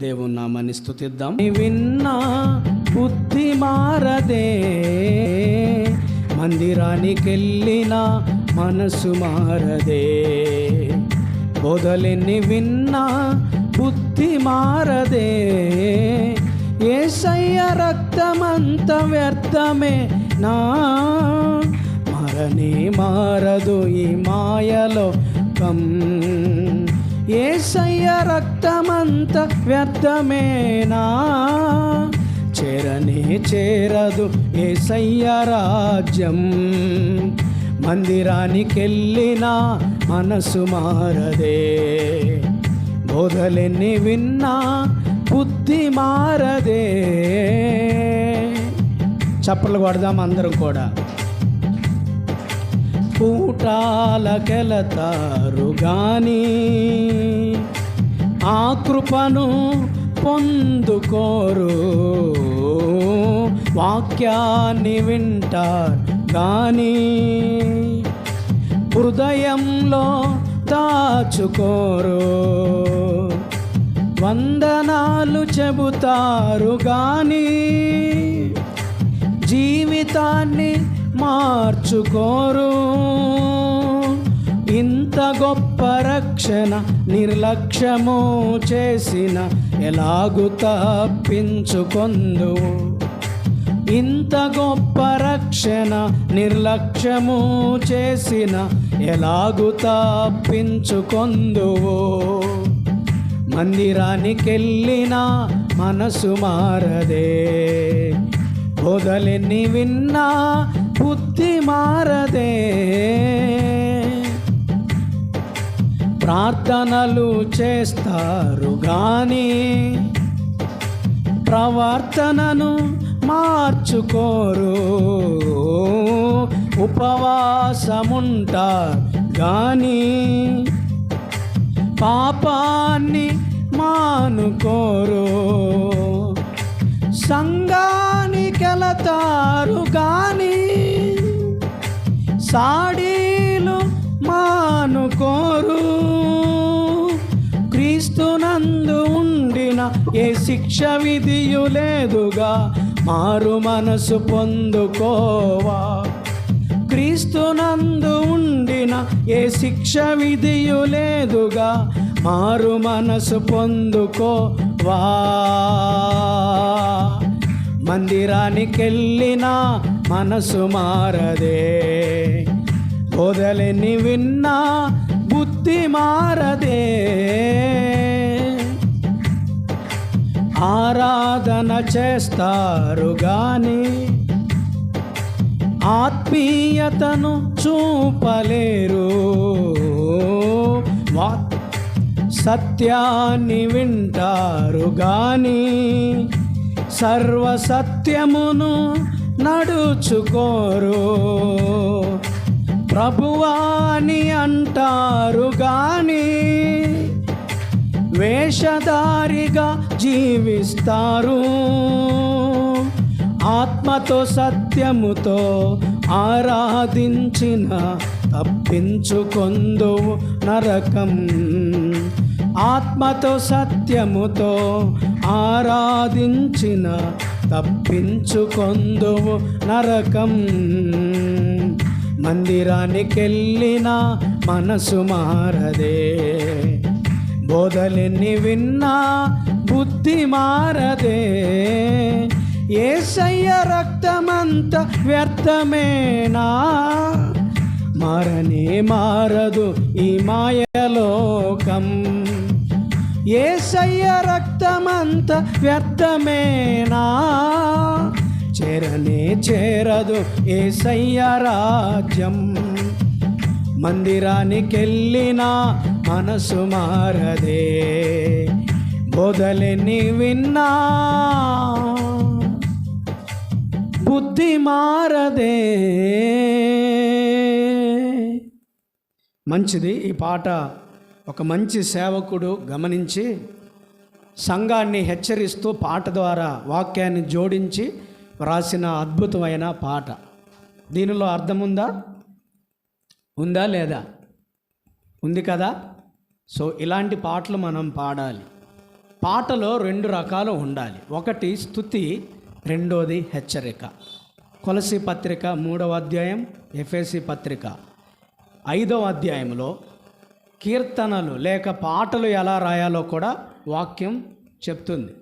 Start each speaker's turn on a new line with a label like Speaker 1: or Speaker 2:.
Speaker 1: దేవుని నామాన్ని స్థుతిద్దాం విన్నా బుద్ధి మారదే. మందిరానికెళ్ళిన మనసు మారదే. బోధలెన్ని విన్నా బుద్ధి మారదే. ఏసయ్య రక్తమంత వ్యర్థమే నా. మరణి మారదు ఈ మాయలో కం. ఏసయ్య రక్తమంత వ్యర్థమేనా? చేరని చేరదు ఏసయ్య రాజ్యం. మందిరానికెళ్ళినా మనసు మారదే. బోధలెన్ని విన్నా బుద్ధి మారదే. చప్పలు కొడదాం అందరం కూడా. కూటాలకెళతారు గాని ఆ కృపను పొందుకోరు. వాక్యాన్ని వింటారు గాని హృదయంలో దాచుకోరు. వందనాలు చెబుతారు గాని జీవితాన్ని మార్చుకోరు. ఇంత గొప్ప రక్షణ నిర్లక్ష్యము చేసిన ఎలాగు తప్పించుకొందు ఇంత గొప్ప రక్షణ నిర్లక్ష్యము చేసిన ఎలాగు తప్పించుకొందువు? మందిరానికెళ్ళినా మనసు మారదే. బోధలెన్ని విన్నా బుద్ధి మారదే. ప్రార్థనలు చేస్తారు గాని ప్రవర్తనను మార్చుకోరు. ఉపవాసముంటారు గాని పాపాన్ని మానుకోరు. తారు గాని సాడీలు మానుకోరు. క్రీస్తునందు ఉండిన ఏ శిక్ష విధియు లేదుగా మారు మనసు పొందుకోవా. క్రీస్తునందు ఉండిన ఏ శిక్ష విధియు లేదుగా మారు మనసు పొందుకోవా. మందిరానికెళ్ళినా మనసు మారదే. బోధలెన్ని విన్నా బుద్ధి మారదే. ఆరాధన చేస్తారు గాని ఆత్మీయతను చూపలేరు. సత్యాన్ని వింటారు కానీ సర్వసత్యమును నడుచుకోరు. ప్రభువాని అంటారు గాని వేషధారిగా జీవిస్తారు. ఆత్మతో సత్యముతో ఆరాధించిన తప్పించుకొందు నరకం. ఆత్మతో సత్యముతో ఆరాధించిన తప్పించుకొందు నరకం. మందిరానికెళ్ళిన మనసు మారదే. బోధలెన్ని విన్నా బుద్ధి మారదే. ఏసయ్య రక్తమంత వ్యర్థమేనా? మారనే మారదు ఈ మాయలో. ఏసయ్య రక్తమంత వ్యర్థమేనా? చేరనే చేరదు ఏసయ్య రాజ్యం. మందిరానికెళ్ళిన మనసు మారదే. బోధలెన్ని విన్నా బుద్ధి మారదే. మంచిది ఈ పాట. ఒక మంచి సేవకుడు గమనించి సంఘాన్ని హెచ్చరిస్తూ పాట ద్వారా వాక్యాన్ని జోడించి వ్రాసిన అద్భుతమైన పాట. దీనిలో అర్థం ఉందా? ఉందా లేదా? ఉంది కదా? సో ఇలాంటి పాటలు మనం పాడాలి. పాటలో రెండు రకాలు ఉండాలి. ఒకటి స్థుతి రెండోది హెచ్చరిక. కొలసి పత్రిక మూడవ అధ్యాయం ఎఫ్ఎసి పత్రిక ఐదవ అధ్యాయంలో కీర్తనలు లేక పాటలు ఎలా రాయాలో కూడా వాక్యం చెప్తుంది.